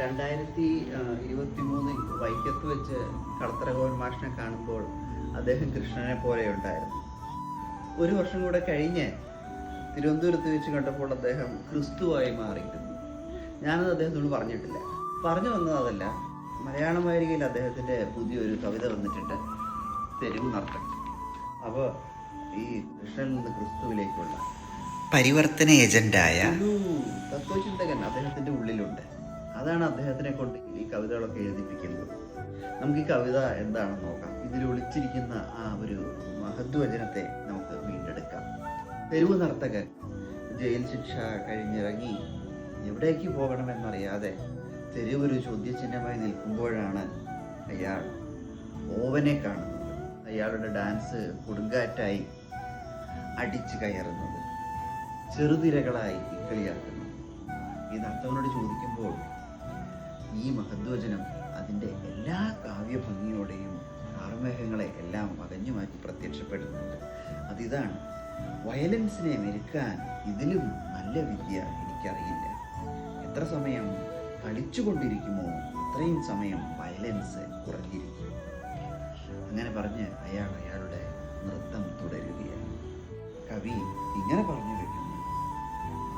രണ്ടായിരത്തി ഇരുപത്തി മൂന്ന് വൈക്കത്ത് വെച്ച് കടത്തരകോൻ മാഷിനെ കാണുമ്പോൾ അദ്ദേഹം കൃഷ്ണനെ പോലെ ഉണ്ടായിരുന്നു. ഒരു വർഷം കൂടെ കഴിഞ്ഞ് തിരുവനന്തപുരത്ത് വെച്ച് കണ്ടപ്പോൾ അദ്ദേഹം ക്രിസ്തുവായി മാറിയിരുന്നു. ഞാനത് അദ്ദേഹത്തോട് പറഞ്ഞിട്ടില്ല. പറഞ്ഞു വന്നത് അതല്ല മലയാള വാരികയിൽ അദ്ദേഹത്തിന്റെ പുതിയൊരു കവിത വന്നിട്ടുണ്ട് തെരുവ് നർത്തൻ അപ്പോൾ ഈ കൃഷ്ണനിൽ നിന്ന് ക്രിസ്തുവിലേക്കുള്ള പരിവർത്തന ഏജന്റായ അതാണ് അദ്ദേഹത്തിനെ കൊണ്ട് ഈ കവിതകളൊക്കെ എഴുതിപ്പിക്കുന്നത്. നമുക്ക് ഈ കവിത എന്താണെന്ന് നോക്കാം. ഇതിൽ ഒളിച്ചിരിക്കുന്ന ആ ഒരു മഹത്വചനത്തെ നമുക്ക് വീണ്ടെടുക്കാം. തെരുവ് നർത്തകൻ ജയിൽ ശിക്ഷ കഴിഞ്ഞിറങ്ങി എവിടേക്ക് പോകണമെന്നറിയാതെ തെരുവൊരു ചോദ്യചിഹ്നമായി നിൽക്കുമ്പോഴാണ് അയാൾ ഓവനെ കാണുന്നത്. അയാളുടെ ഡാൻസ് കൊടുങ്കാറ്റായി അടിച്ചു കയറുന്നത്. ചെറുതിരകളായി ഇക്കളിയാക്കുന്നു. ഈ നർത്തകനോട് ചോദിക്കുമ്പോൾ ഈ മഹദ്വചനം അതിന്റെ എല്ലാ കാവ്യഭംഗിയോടെയും കാർമേഘങ്ങളെ എല്ലാം അകഞ്ഞു മാറ്റി പ്രത്യക്ഷപ്പെടുന്നുണ്ട്. അതിതാണ് വയലൻസിനെ മെരുക്കാൻ ഇതിലും നല്ല വിദ്യ എനിക്കറിയില്ല. എത്ര സമയം കളിച്ചുകൊണ്ടിരിക്കുമോ അത്രയും സമയം വയലൻസ് കുറഞ്ഞിരിക്കും. അങ്ങനെ പറഞ്ഞ് അയാൾ അയാളുടെ നൃത്തം തുടരുകയാണ്. കവി ഇങ്ങനെ പറഞ്ഞു വെക്കുന്നു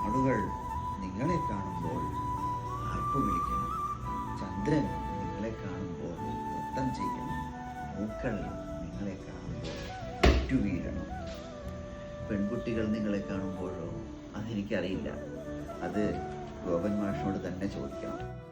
ആളുകൾ നിങ്ങളെ കാണുമ്പോൾ ആർപ്പ് വിളിക്കണം. ചന്ദ്രൻ നിങ്ങളെ കാണുമ്പോൾ നൃത്തം ചെയ്യണം. പൂക്കൾ നിങ്ങളെ കാണുമ്പോൾ വീഴണം പെൺകുട്ടികൾ നിങ്ങളെ കാണുമ്പോഴോ? അതെനിക്കറിയില്ല. അത് ഗോപൻ തന്നെ ചോദിക്കണം.